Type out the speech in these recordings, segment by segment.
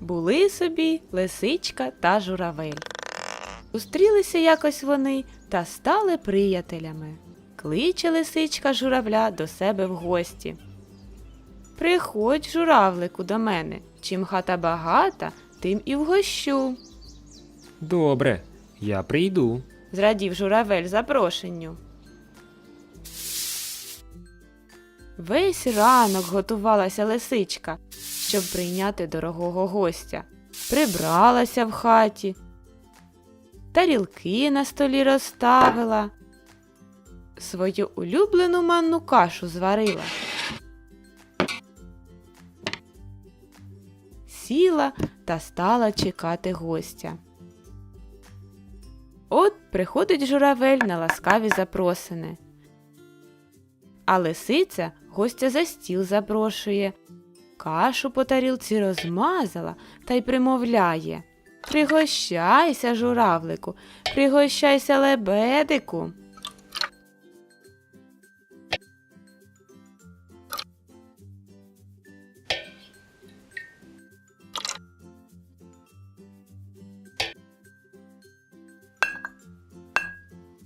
Були собі лисичка та журавель. Зустрілися якось вони та стали приятелями. Кличе лисичка журавля до себе в гості. Приходь, журавлику, до мене. Чим хата багата, тим і вгощу. Добре, я прийду. зрадів журавель запрошенню. Весь ранок готувалася лисичка, щоб прийняти дорогого гостя. Прибралася в хаті, тарілки на столі розставила, свою улюблену манну кашу зварила. Сіла та стала чекати гостя. От приходить журавель на ласкаві запросини. А лисиця гостя за стіл запрошує, кашу по тарілці розмазала та й примовляє Пригощайся, журавлику, пригощайся лебедику.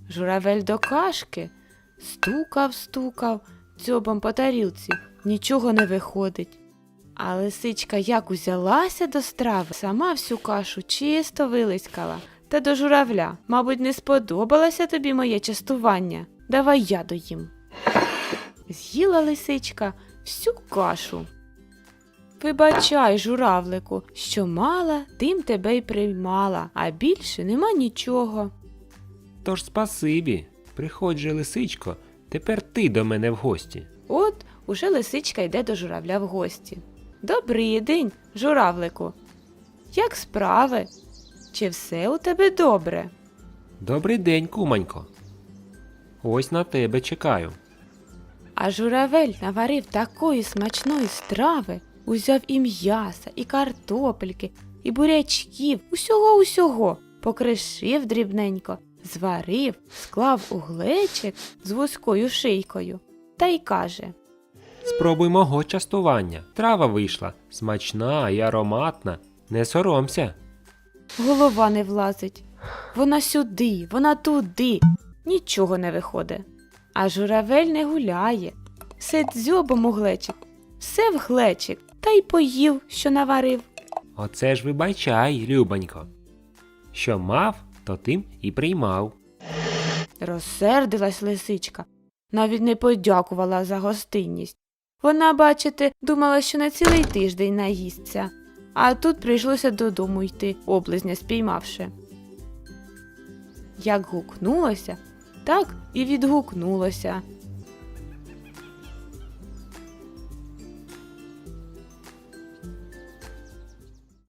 Журавель до кашки стукав, стукав дзьобом по тарілці, нічого не виходить. А лисичка як узялася до страви, сама всю кашу чисто вилискала. Та до журавля, мабуть, не сподобалося тобі моє частування. Давай я доїм. З'їла лисичка всю кашу. Вибачай, журавлику, що мала, тим тебе й приймала, а більше нема нічого. Тож спасибі. Приходь же, лисичко, тепер ти до мене в гості. От уже лисичка йде до журавля в гості. Добрий день, журавлику. Як справи? Чи все у тебе добре? Добрий день, куманько. Ось на тебе чекаю. А журавель наварив такої смачної страви, узяв і м'яса, і картопельки, і бурячків, усього усього, покришив дрібненько, зварив, склав у глечик з вузькою шийкою та й каже Спробуй мого частування. Трава вийшла, смачна і ароматна. Не соромся. Голова не влазить. Вона сюди, вона туди. Нічого не виходить. А журавель не гуляє. Все дзьобом у глечик, все в глечик, та й поїв, що наварив. Оце ж вибачай, любонько. Що мав, то тим і приймав. Розсердилась лисичка, навіть не подякувала за гостинність. Вона, бачите, думала, що на цілий тиждень наїсться, а тут прийшлося додому йти, облизня спіймавши. Як гукнулося, так і відгукнулося.